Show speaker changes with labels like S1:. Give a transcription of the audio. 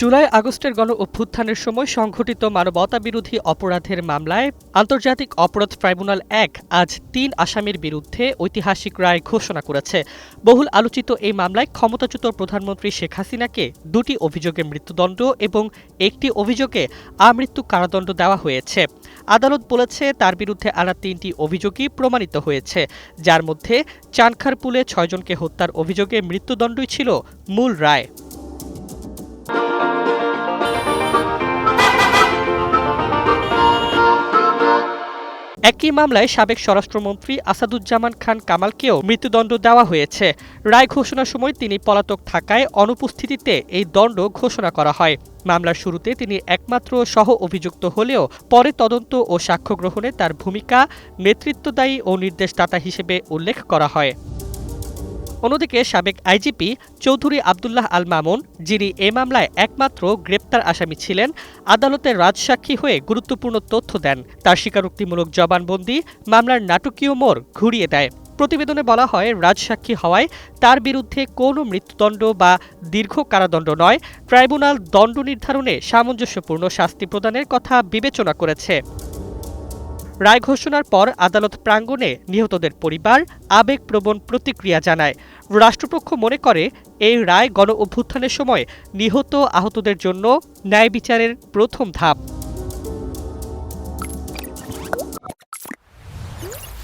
S1: জুলাই আগস্টের গণ অভ্যুত্থানের সময় সংঘটিত মানবতাবিরোধী অপরাধের মামলায় আন্তর্জাতিক অপরাধ ট্রাইব্যুনাল এক আজ তিন আসামির বিরুদ্ধে ঐতিহাসিক রায় ঘোষণা করেছে। বহুল আলোচিত এই মামলায় ক্ষমতাচ্যুত প্রধানমন্ত্রী শেখ হাসিনাকে দুটি অভিযোগে মৃত্যুদণ্ড এবং একটি অভিযোগে আমৃত্যু কারাদণ্ড দেওয়া হয়েছে। আদালত বলেছে, তার বিরুদ্ধে আনা তিনটি অভিযোগই প্রমাণিত হয়েছে, যার মধ্যে চানখারপুলে ছয়জনকে হত্যার অভিযোগে মৃত্যুদণ্ডই ছিল মূল রায়। একই মামলায় সাবেক স্বরাষ্ট্রমন্ত্রী আসাদুজ্জামান খান কামালকেও মৃত্যুদণ্ড দেওয়া হয়েছে। রায় ঘোষণার সময় তিনি পলাতক থাকায় অনুপস্থিতিতে এই দণ্ড ঘোষণা করা হয়। মামলার শুরুতে তিনি একমাত্র সহ অভিযুক্ত হলেও পরে তদন্ত ও সাক্ষ্য গ্রহণে তার ভূমিকা, নেতৃত্বদায়ী ও নির্দেশদাতা হিসেবে উল্লেখ করা হয়। অন্যদিকে সাবেক আইজিপি চৌধুরী আবদুল্লাহ আল মামুন, যিনি এ মামলায় একমাত্র গ্রেপ্তার আসামি ছিলেন আদালতের রাজসাক্ষী হয়ে গুরুত্বপূর্ণ তথ্য দেন। তার স্বীকারোক্তিমূলক জবানবন্দি মামলার নাটকীয় মোড় ঘুরিয়ে দেয়। প্রতিবেদনে বলা হয়, রাজসাক্ষী হওয়ায় তার বিরুদ্ধে কোনো মৃত্যুদণ্ড বা দীর্ঘ কারাদণ্ড নয়, ট্রাইব্যুনাল দণ্ড নির্ধারণে সামঞ্জস্যপূর্ণ শাস্তি প্রদানের কথা বিবেচনা করেছে। রায় ঘোষণার পর আদালত প্রাঙ্গণে নিহতদের পরিবার আবেগপ্রবণ প্রতিক্রিয়া জানায়। রাষ্ট্রপক্ষ মনে করে, এই রায় গণ অভ্যুত্থানের সময় নিহত আহতদের জন্য ন্যায় বিচারের প্রথম ধাপ।